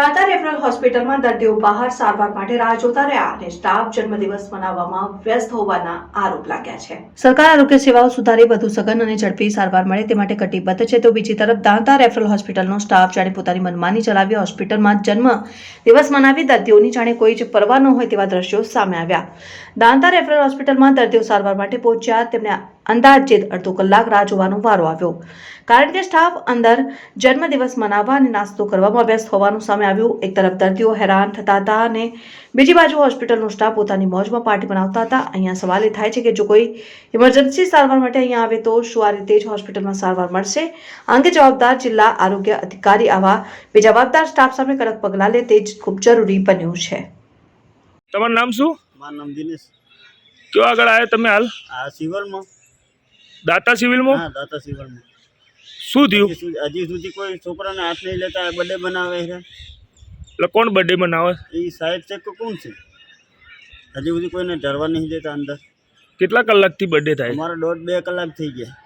દાતા referral હોસ્પિટલમાં દર્દીઓ બહાર સારવાર માટે રાહ જોતા રહ્યા અને સ્ટાફ જન્મદિવસ મનાવવામાં વ્યસ્ત હોવાના આરોપ લાગ્યા છે. સરકાર આરોગ્ય સેવાઓ સુધારી, વધુ સઘન અને ઝડપી સારવાર મળે તે માટે કટિબદ્ધ છે. તો બીજી તરફ દાંતા રેફરલ હોસ્પિટલનો સ્ટાફ જાણે પોતાની મનમાની ચલાવી હોસ્પિટલમાં જન્મ દિવસ મનાવી દર્દીઓની જાણે કોઈ જ પરવા ન હોય તેવા દ્રશ્યો સામે આવ્યા. દાંતા રેફરલ હોસ્પિટલમાં દર્દીઓ સારવાર માટે પહોંચ્યા, તેમને અંદાજિત અડધો કલાક રાહ જોવાનો વારો આવ્યો. કારણ કે સ્ટાફ અંદર જન્મદિવસ મનાવવા અને નાસ્તો કરવામાં વ્યસ્ત હોવાનું સામે આવ્યું. એક તરફ દર્દીઓ હેરાન થતા હતા અને બીજી બાજુ હોસ્પિટલનો સ્ટાફ પોતાની મોજમાં પાર્ટી બનાવતા હતા. અહીંયા સવાલ એ થાય છે કે જો કોઈ ઇમરજન્સી સારવાર માટે અહીંયા આવે તો શું આ રીતે જ હોસ્પિટલમાં સારવાર મળશે? આ અંગે જવાબદાર જિલ્લા આરોગ્ય અધિકારી આવા બેજવાબદાર સ્ટાફ સામે કડક પગલાં લે તે જ ખૂબ જરૂરી બન્યું છે. તમારું નામ શું? મારું નામ દિનેશ. કયો આગળ આવ્યા તમે હાલ? આ સિવલમાં દાતા સિવિલમાં? હા દાતા સિવિલમાં. શું થયું? હજી સુધી- હજી સુધી કોઈ છોકરાને હાથ નહીં લેતા બર્થડે બનાવે છે? એટલે કોણ બર્થડે બનાવે એ સાહેબ છે કે કોણ છે? હજી સુધી કોઈને ડરવા નહીં દેતા અંદર. કેટલા કલાકથી બર્થડે થાય? અમારો દોઢ બે કલાક થઈ ગયા.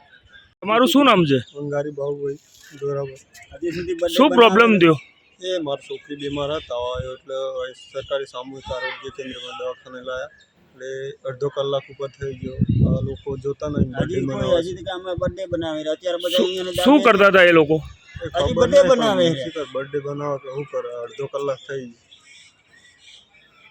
તમારું શું નામ છે? અંગારી બાહુભાઈ બરાબર હજી સુધી શું પ્રોબ્લેમ થયો? એ મારી છોકરી બીમાર હતા આવ્યો એટલે સરકારી સામૂહિક આરોગ્ય કેન્દ્રમાં દવાખાને લાયા. એટલે અડધો કલાક ઉપર થઈ ગયો આ લોકો જોતા નહીં હજી અમે બર્થડે બનાવી. અત્યારે બધા શું કરતા હતા એ લોકો બર્થડે બનાવે છે. બર્થડે બનાવે કે શું કરે અડધો કલાક થઈ ગયો